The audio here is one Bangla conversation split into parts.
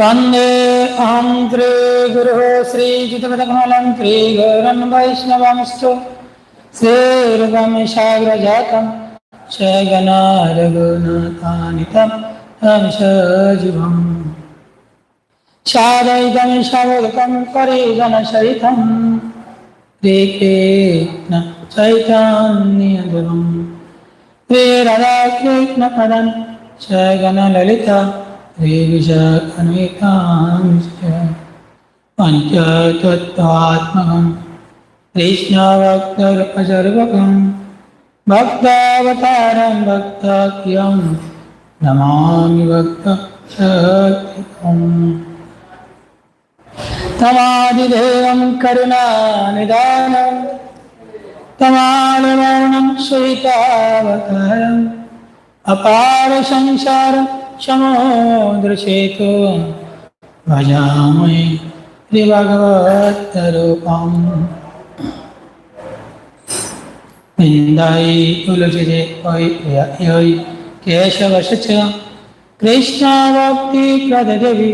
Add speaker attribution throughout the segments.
Speaker 1: वन्दे अहं श्रीगुरुः श्रीयुतपदकमलं श्रीगौरन् वैष्णवंश्च श्रीरुगमिषाग्रजातं शगनारघुनाथानितं रंशजिवम् शारैतमिषवृतं परिजनसहितं श्रीकृष्ण चैतान्यगुरुं श्रीरदाकृष्णपदं शगनललिता श्रीविशाखान्वितांश्च पञ्चतत्त्वात्मकं कृष्णभक्तर्पसर्वकं भक्तावतारं भक्ताख्यं नमामि भक्तशक्तिकम् तमादिदेवं करुणानिदानं तमानुमौनं सुहितावतारम् अपार समोदृशेतु भजामि त्रिभगवत्तरूपम् निन्दायि तुलसिजे ओयि प्रिययोयि केशवश च कृष्णाभक्तिप्रददेवि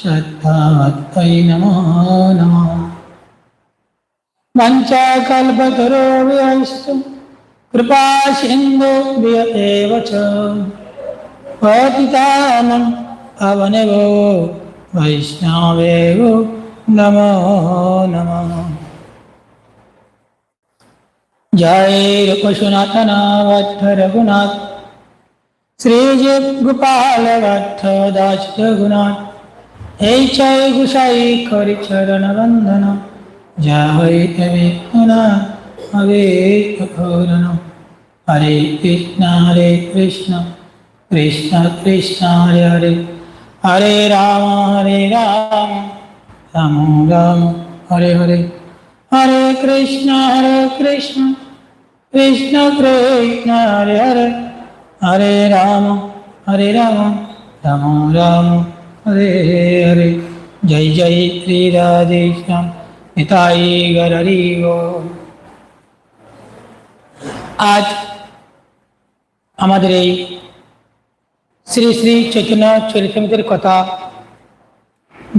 Speaker 1: श्रद्धावत्तै नमो नमः मञ्चाकल्पतरो व्ययस्तु कृपा सिन्धु च पतितानं अवनिवो वैष्णवेवो नमो नमः जय रुपशुनाथनावत्थ रघुनाथ श्रीजगोपालवत्थ दास रघुनाथ এই চাই গুসাই করি চরণ বন্দন যা হইতে বিঘ্না হবে হরে কৃষ্ণ হরে কৃষ্ণ कृष्ण कृष्ण हरे हरे हरे राम हरे राम राम राम हरे हरे हरे कृष्ण हरे कृष्ण कृष्ण कृष्ण हरे हरे हरे राम हरे राम राम राम हरे हरे जय जय श्री राधेश्याम निताई गरी
Speaker 2: আজ আমাদের শ্রী শ্রী চৈতন্য চরিতামিতের কথা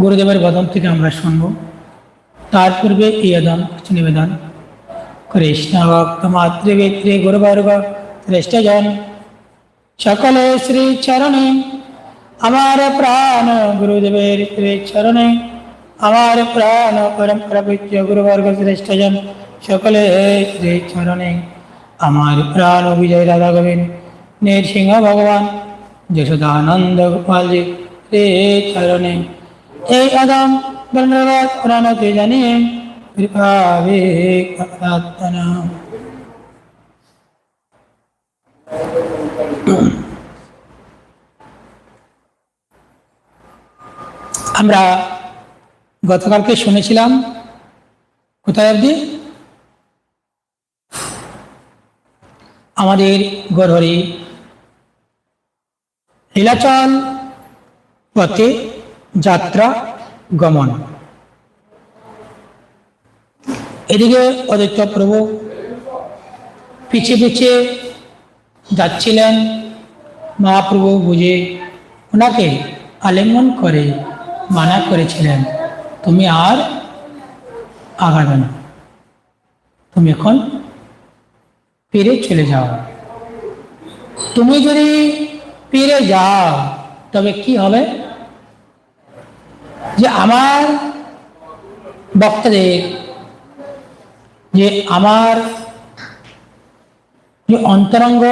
Speaker 2: গুরুদেবের বদন থেকে আমরা শুনব তার পূর্বে এই আদান কিছু নিবেদন কৃষ্ণভক্তমাতৃবেত্রী গুরুবর্গ শ্রেষ্ঠজন সকলে শ্রী চরণে আমার প্রাণ গুরুদেবের শ্রী চরণে আমার প্রাণ পরম্পরা পূজ্য গুরুবর্গ শ্রেষ্ঠজন সকলে শ্রী চরণে আমার প্রাণ বিজয় রাধা গোবিন্দ নৃসিংহ ভগবান যশোদানন্দ গোপালজি রে চরণে এই আদম আমরা গতকালকে শুনেছিলাম কোথায় অবধি আমাদের গরহরি নীলাচল পথে যাত্রা গমন এদিকে অদিত্য প্রভু পিছিয়ে পিছিয়ে যাচ্ছিলেন মহাপ্রভু বুঝে ওনাকে আলিঙ্গন করে মানা করেছিলেন তুমি আর আগাবে না তুমি এখন ফিরে চলে যাও তুমি যদি পেরে যাও তবে কি হবে যে আমার বক্তাদের যে আমার যে অন্তরঙ্গ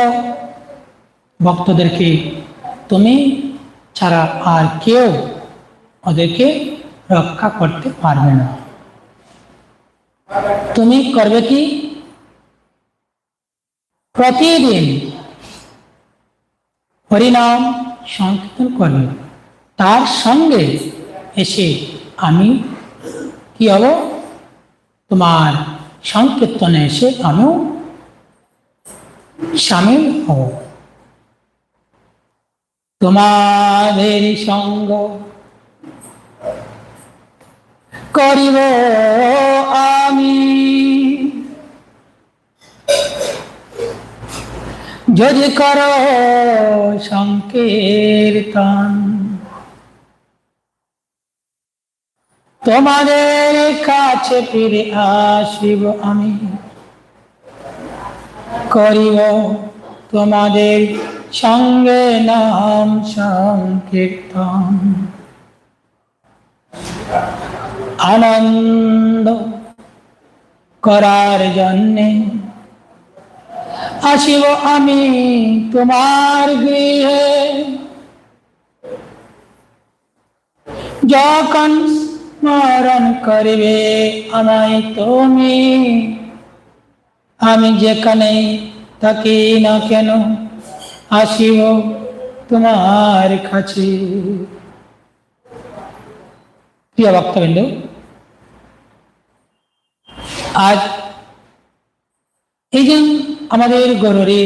Speaker 2: ভক্তদেরকে তুমি ছাড়া আর কেউ ওদেরকে রক্ষা করতে পারবে না তুমি করবে কি প্রতিদিন হরিনাম সংকীর্তন করবে তার সঙ্গে এসে আমি কি হব তোমার সংকীর্তনে এসে আমিও সামিল হব তোমাদের সঙ্গ করিব আমি যদি কর সংকীর্তন তোমাদের কাছে ফিরে আসিব আমি করিব তোমাদের সঙ্গে নাম সংকীর্তন আনন্দ করার জন্যে আসিব আমি তোমার গৃহে যখন স্মরণ করিবে আমায় তুমি আমি যেখানে থাকি না কেন আসিব তোমার কাছে প্রিয় বক্তব্য আজ যেন আমাদের গররে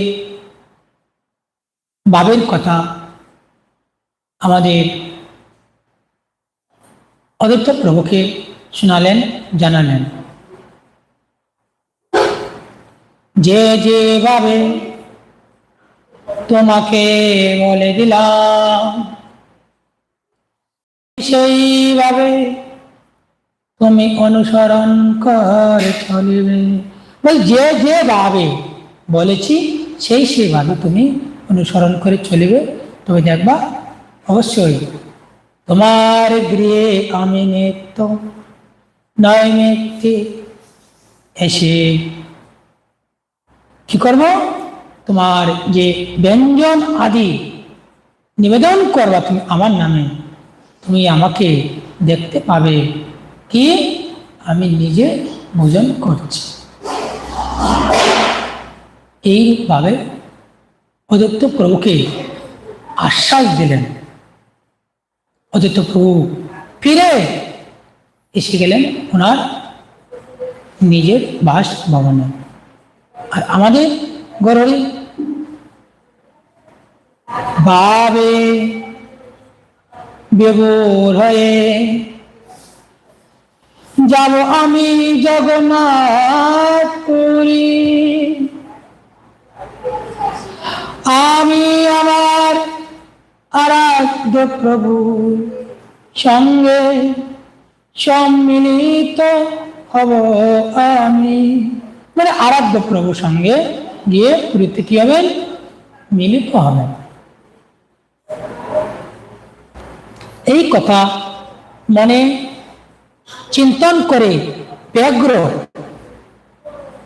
Speaker 2: বাবের কথা আমাদের অদত্ত প্রভুকে শোনালেন জানালেন যে যে যেভাবে তোমাকে বলে দিলাম সেইভাবে তুমি অনুসরণ কর চলিবে বল যে যে ভাবে বলেছি সেই সেইভাবে তুমি অনুসরণ করে চলিবে তবে দেখবা অবশ্যই তোমার গৃহে আমি নিত্য নৈমিত্তি এসে কি করব তোমার যে ব্যঞ্জন আদি নিবেদন করবা তুমি আমার নামে তুমি আমাকে দেখতে পাবে কি আমি নিজে ভোজন করছি এইভাবে অদত্ত প্রভুকে আশ্বাস দিলেন অদত্ত প্রভু ফিরে এসে গেলেন ওনার নিজের বাস ভবনে আর আমাদের গরলে বাবে ব্যবহার হয়ে যাব আমি জগন্নাথ পুরী আমি আমার আরাধ্য প্রভু সঙ্গে সম্মিলিত হব আমি মানে আরাধ্য প্রভু সঙ্গে গিয়ে পুরীতে কি হবেন মিলিত হবেন এই কথা মনে চিন্তন করে ব্যগ্র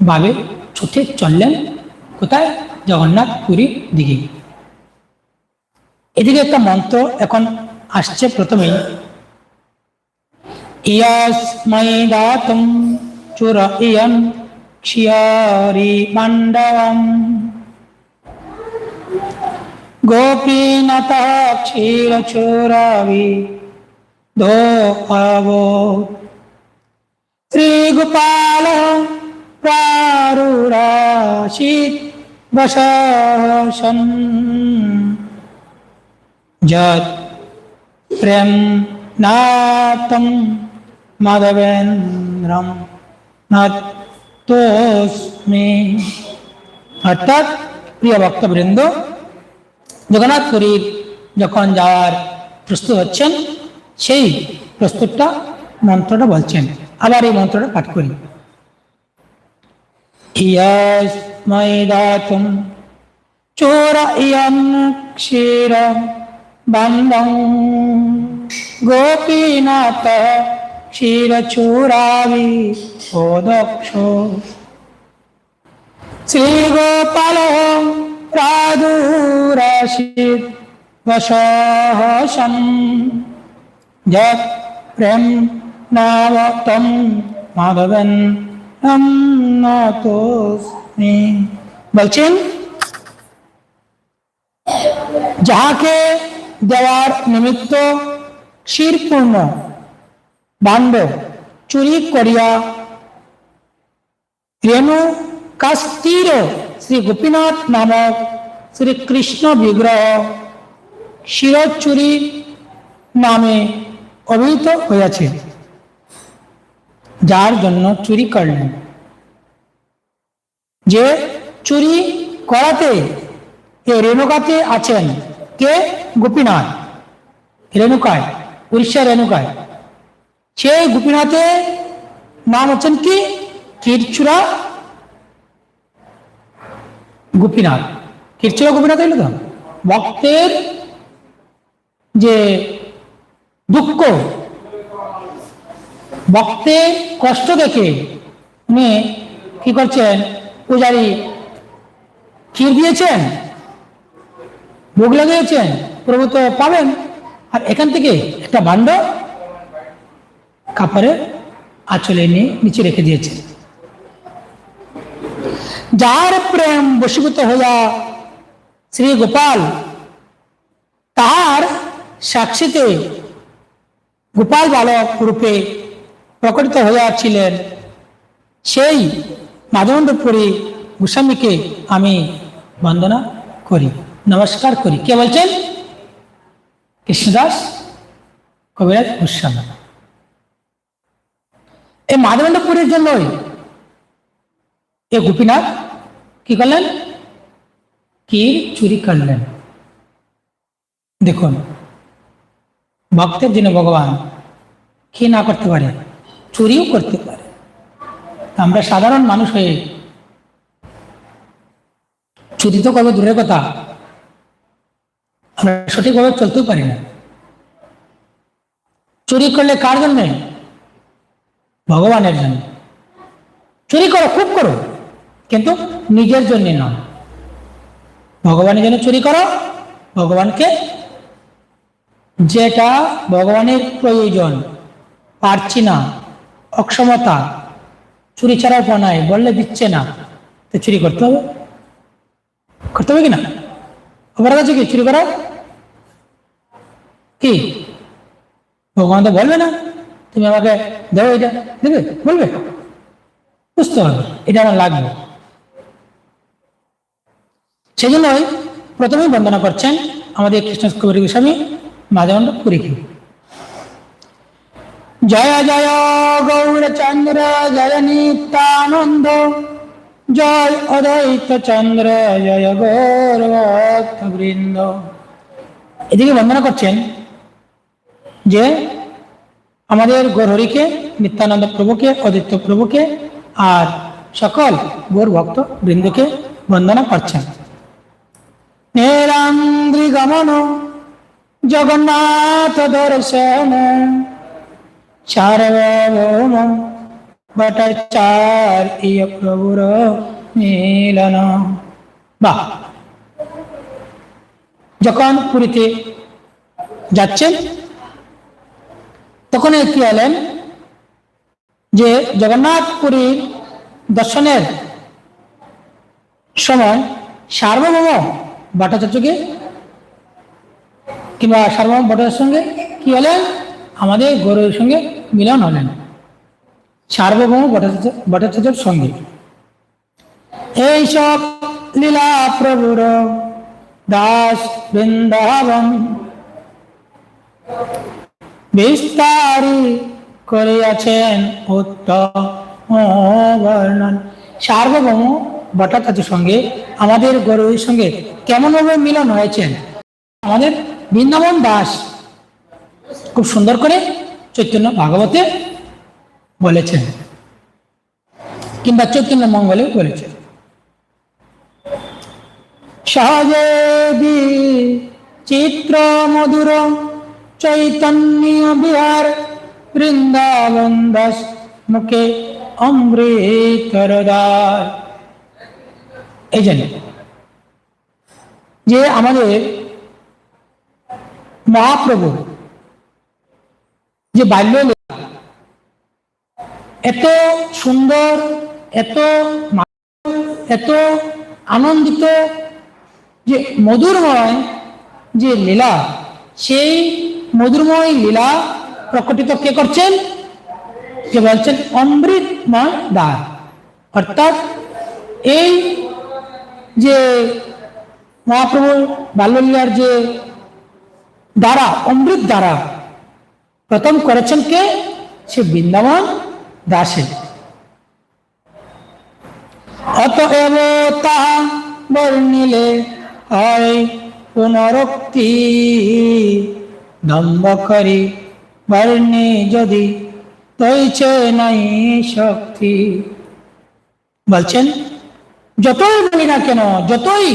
Speaker 2: ভাবে ছুটে চললেন কোথায় জগন্নাথ পুরীর দিকে এদিকে একটা মন্ত্র এখন আসছে প্রথমে ইয়াস্মৈ দাতুম গোপীনাথ ক্ষীর চোরাবি ত্রিগোপাল প্রারুরাশিত বসাসন যত্রেম নাতম মাধবেন্দ্রম নাতোস্মি অর্থাৎ প্রিয় ভক্তবৃন্দ জগন্নাথ পুরীর যখন যাওয়ার প্রস্তুত হচ্ছেন সেই প্রস্তুতটা মন্ত্রটা বলছেন আবার এই মন্ত্রটা পাঠ করি ইয়াস্মৈদাতুম ক্ষীর বন্দম গোপীনাথ ক্ষীরচূড়াবি ওদক্ষ শ্রীগোপাল প্রাদুরাশিত বলছেন যাহাকে দেওয়ার নিমিত্ত ক্ষীরপূর্ণ বাণ্ড চুরি করিয়া রেণু কাস্তির শ্রী গোপীনাথ নামক শ্রীকৃষ্ণ বিগ্রহ শিরচুরি নামে অভিহিত হইয়াছে যার জন্য চুরি করলেন যে চুরি করাতে এ রেণুকাতে আছেন কে গোপীনাথ রেণুকায় উড়িষ্যা রেণুকায় সেই গোপীনাথে নাম হচ্ছেন কি কীরচুরা গোপীনাথ কীরচুরা গোপীনাথ এলো তো ভক্তের যে দুঃখ ভক্তের কষ্ট দেখে উনি কি করছেন পূজারি ক্ষীর দিয়েছেন ভোগ লাগিয়েছেন প্রভু তো পাবেন আর এখান থেকে একটা ভাণ্ড কাপড়ে আঁচলে নিয়ে নিচে রেখে দিয়েছেন যার প্রেম বসীভূত হইয়া শ্রী গোপাল তাহার সাক্ষীতে গোপাল বালক রূপে প্রকটিত হইয়াছিলেন সেই মাধবন্দপুরী গোস্বামীকে আমি বন্দনা করি নমস্কার করি কে বলছেন কৃষ্ণদাস কবিরাজ গোস্বামী এই মাধবন্দপুরীর জন্যই এ গোপীনাথ কি করলেন কি চুরি করলেন দেখুন ভক্তের জন্য ভগবান কি না করতে পারে চুরিও করতে পারে আমরা সাধারণ মানুষ হয়ে চুরি তো করবো দূরের কথা আমরা সঠিকভাবে চলতেও পারি না চুরি করলে কার জন্যে ভগবানের জন্য চুরি করো খুব করো কিন্তু নিজের জন্য নয় ভগবানের জন্য চুরি করো ভগবানকে যেটা ভগবানের প্রয়োজন পারছি না অক্ষমতা চুরি ছাড়াও পনায় বললে দিচ্ছে না তো চুরি করতে হবে করতে হবে কি না অপরাধ আছে কি চুরি করা কি ভগবান তো বলবে না তুমি আমাকে দেবে এটা দেবে বলবে বুঝতে হবে এটা আমার লাগবে সেই জন্যই প্রথমেই বন্দনা করছেন আমাদের কৃষ্ণ কবির গোস্বামী মাধবানন্দ পুরীকে জয় জয় গৌরচন্দ্র জয় নিত্যানন্দ জয় অদ্বৈত চন্দ্র জয় গৌরবৃন্দ এদিকে বন্দনা করছেন যে আমাদের গৌরহরিকে নিত্যানন্দ প্রভুকে অদিত্য প্রভুকে আর সকল গোর ভক্ত বৃন্দকে বন্দনা করছেন নেরান্দ্রি গমন জগন্নাথ দর্শন চার பட்டாச்சாரிய প্রভুর মিলন বাহ যখন পুরীতে যাচ্ছেন তখন কি হলেন যে জগন্নাথ পুরীর দর্শনের সময় সার্বভৌম ভট্টাচার্যকে কিংবা সার্বভৌম ভট্টাচার্যের সঙ্গে কি হলেন আমাদের গৌরের সঙ্গে মিলন হলেন সার্বভৌম ভট্টাচার্যের সঙ্গে এইসব লীলা প্রভুর দাস বৃন্দাবন বিস্তারি করিয়াছেন বর্ণন সার্বভৌম ভট্টাচার্যের সঙ্গে আমাদের গৌরবের সঙ্গে কেমনভাবে মিলন হয়েছেন আমাদের বৃন্দাবন দাস খুব সুন্দর করে চৈতন্য ভাগবতে বলেছেন কিংবা চৈতন্য মঙ্গলে বলেছেন সহজে চিত্র মধুর চৈতন্য বিহার বৃন্দাবন দাস মুখে অমৃতর এই জন্য যে আমাদের মহাপ্রভু যে বাল্য এত সুন্দর এত এত আনন্দিত যে মধুরময় যে লীলা সেই মধুরময় লীলা প্রকটিত কে করছেন কে বলছেন অমৃতময় দ্বার অর্থাৎ এই যে মহাপ্রভুর বাল্যলীলার যে দ্বারা অমৃত দ্বারা প্রথম করেছেন কে সে বৃন্দাবন দাসে অতএব তাহা বর্ণিলে হয় পুনরক্তি দম্ভ করি বর্ণি যদি তৈছে নাই শক্তি বলছেন যতই বলি না কেন যতই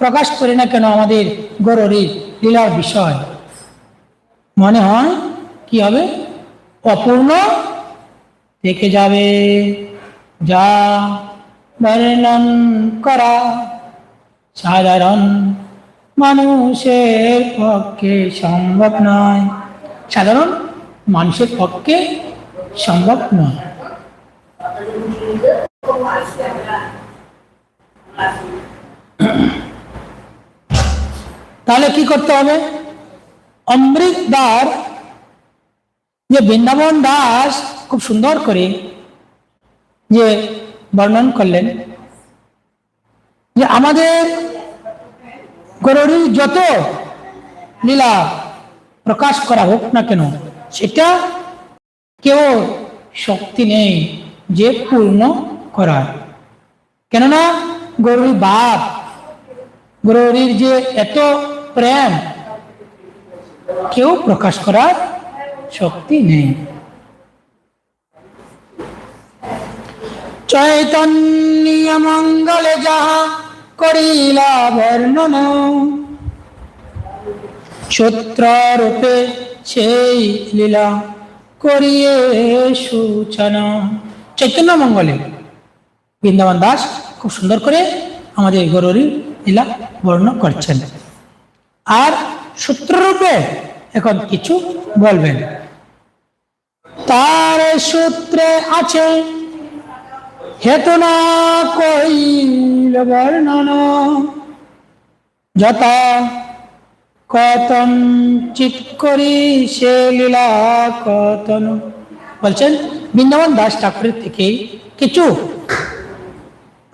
Speaker 2: প্রকাশ করি না কেন আমাদের গৌরীর লীলার বিষয় মনে হয় কি হবে অপূর্ণ থেকে যাবে যা বর্ণন করা সাধারণ মানুষের পক্ষে সম্ভব নয় সাধারণ মানুষের পক্ষে সম্ভব নয় তাহলে কি করতে হবে অমৃতদার যে বৃন্দাবন দাস খুব সুন্দর করে যে বর্ণন করলেন যে আমাদের গরুর যত লীলা প্রকাশ করা হোক না কেন সেটা কেউ শক্তি নেই যে পূর্ণ করার কেননা গরুর বাপ গরুরীর যে এত প্রেম কেউ প্রকাশ করার শক্তি নেই চৈতন্য মঙ্গলে যাহা করিলা বর্ণনা রূপে সেই লীলা করিয়ে সূচনা চৈতন্য মঙ্গলে বৃন্দাবন দাস খুব সুন্দর করে আমাদের গরুরী লীলা বর্ণনা করছেন আর সূত্ররূপে এখন কিছু বলবেন তার সূত্রে আছে হেতু না কইল বর্ণনা যত কতন চিত করি সে লীলা কতন বলছেন বৃন্দাবন দাস ঠাকুরের থেকে কিছু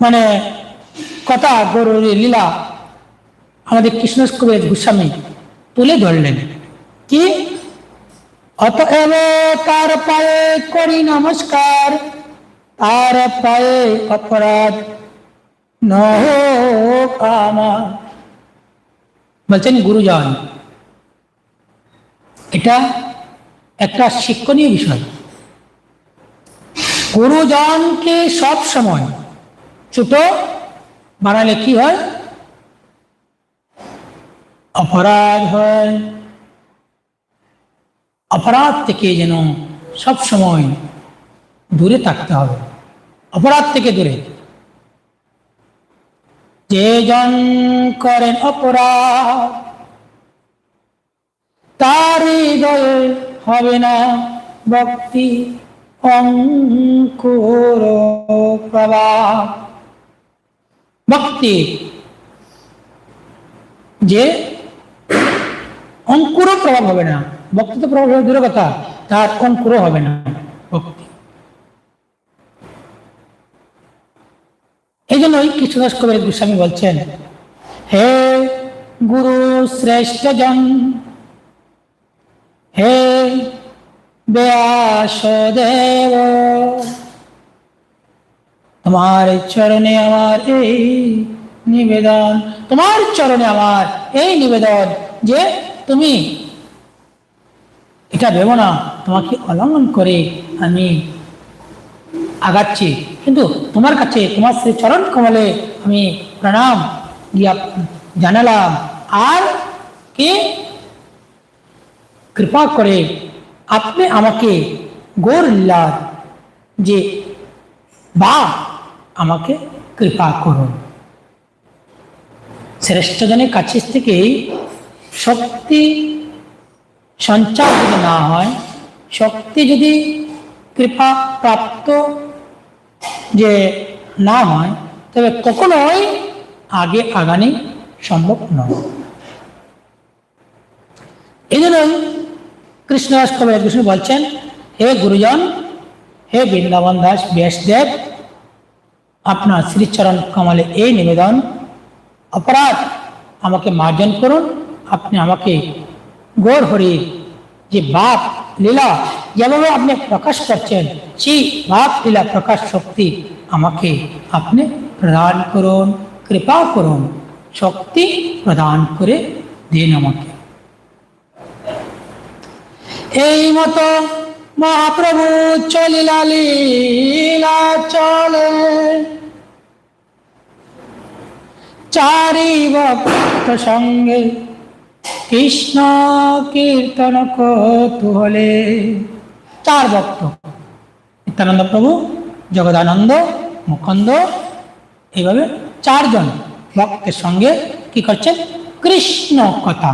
Speaker 2: মানে কথা গরুর লীলা আমাদের কৃষ্ণ কবিরাজ গোস্বামী তুলে ধরলেন কি অতএব তার পায়ে করি নমস্কার তার পায়ে অপরাধ আমার বলছেন গুরুজন এটা একটা শিক্ষণীয় বিষয় গুরুজনকে সব সময় ছোট বানালে কি হয় অপরাধ হয় অপরাধ থেকে যেন সব সময় দূরে থাকতে হবে অপরাধ থেকে দূরে যে জন করেন অপরাধ তার হবে না ভক্তি অঙ্কুর প্রবাহ ভক্তি যে অঙ্কুর প্রভাব হবে না বক্তৃতা প্রকাশ হবে দূরের কথা তার অঙ্কুরও হবে না ভক্তি এই জন্যই কৃষ্ণদাস কবির গোস্বামী বলছেন হে গুরু শ্রেষ্ঠ জন হে ব্যাসদেব তোমার চরণে আমার এই নিবেদন তোমার চরণে আমার এই নিবেদন যে তুমি এটা ভেবো না তোমাকে অলঙ্ঘন করে আমি আগাচ্ছি কিন্তু তোমার কাছে তোমার সে চরণ কমলে আমি প্রণাম জানালাম আর কে কৃপা করে আপনি আমাকে গোর যে বা আমাকে কৃপা করুন শ্রেষ্ঠজনের কাছে থেকেই শক্তি সঞ্চার যদি না হয় শক্তি যদি কৃপা প্রাপ্ত যে না হয় তবে কখনোই আগে আগানি সম্ভব নয় এই জন্য কৃষ্ণদাস কবি কৃষ্ণ বলছেন হে গুরুজন হে বৃন্দাবন দাস ব্যাসদেব আপনার শ্রীচরণ কমলে এই নিবেদন অপরাধ আমাকে মার্জন করুন আপনি আমাকে গোর હોરી যে বাপ লীলা যেভাবে আপনি প্রকাশ করছেন সেই বাপ লীলা প্রকাশ শক্তি আমাকে আপনি প্রদান করুন কৃপা করুন শক্তি প্রদান করে দিন আমাকে এই মতো মহাপ্রভু চলিলা লীলা চলে চারি ভক্ত সঙ্গে কৃষ্ণ কীর্তন কৌতূহলে চার ভক্ত নিত্যানন্দ প্রভু জগদানন্দ মুখন্দ এইভাবে চারজন ভক্তের সঙ্গে কি করছেন কৃষ্ণ কথা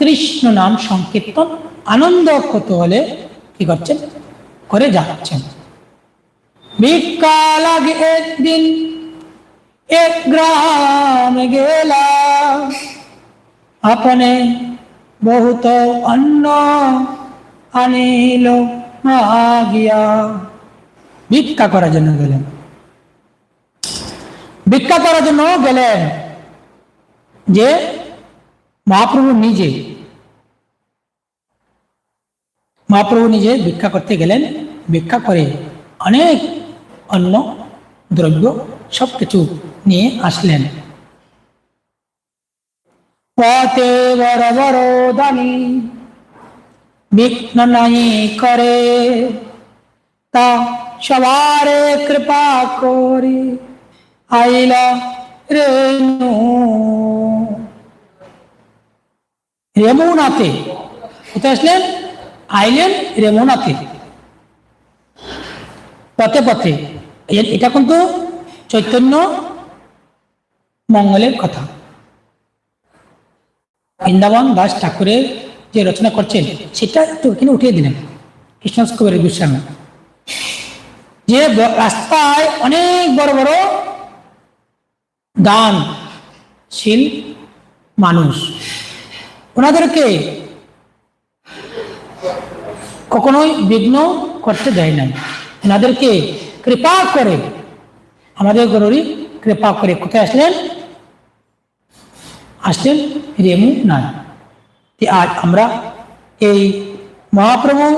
Speaker 2: কৃষ্ণ নাম সংকীর্তন আনন্দ কৌতূহলে কি করছেন করে যাচ্ছেন বিকাল एक ग्राम गेला अपने बहुत अन्न আনিল গিয়া ভিক্ষা করার জন্য গেলেন ভিক্ষা করার জন্য গেলেন যে মহাপ্রভু নিজে মহাপ্রভু নিজে ভিক্ষা করতে গেলেন ভিক্ষা করে অনেক অন্য দ্রব্য সব কিছু নিয়ে আসলেন পথে বড় বড় দানি বিঘ্ন নাই করে তা সবার কৃপা করি আইলা রেণু রেমুনাতে কোথায় আসলেন আইলেন রেমুনাতে পথে পথে এটা কিন্তু চৈতন্য মঙ্গলের কথা বৃন্দাবন দাস ঠাকুরের যে রচনা করছেন সেটা একটু এখানে উঠিয়ে দিলেন কৃষ্ণ কবির গোস্বামী যে রাস্তায় অনেক বড় বড় দানশীল মানুষ ওনাদেরকে কখনোই বিঘ্ন করতে দেয় নাই ওনাদেরকে কৃপা করে আমাদের গরুরই কৃপা করে কোথায় আসলেন আসলেন রেমু নাই আজ আমরা এই মহাপ্রভু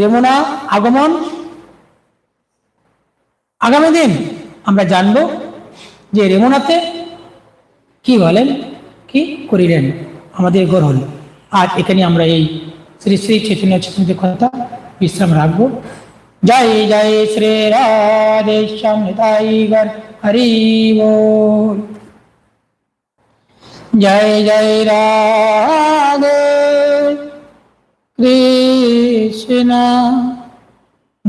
Speaker 2: রেমুনা আগমন আগামী দিন আমরা জানব যে রেমুনাতে কি বলেন কি করিলেন আমাদের গ্রহণ আজ এখানে আমরা এই শ্রী শ্রী চৈতন্য চৈতন্যের কথা বিশ্রাম রাখব জয় জয় শ্রী তাই হরি জয় জয় রাধে কৃষ্ণ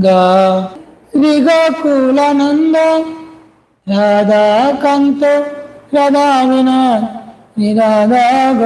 Speaker 2: গকুলানন্দ রাধাকান্ত রাধা বিনা নিরাধা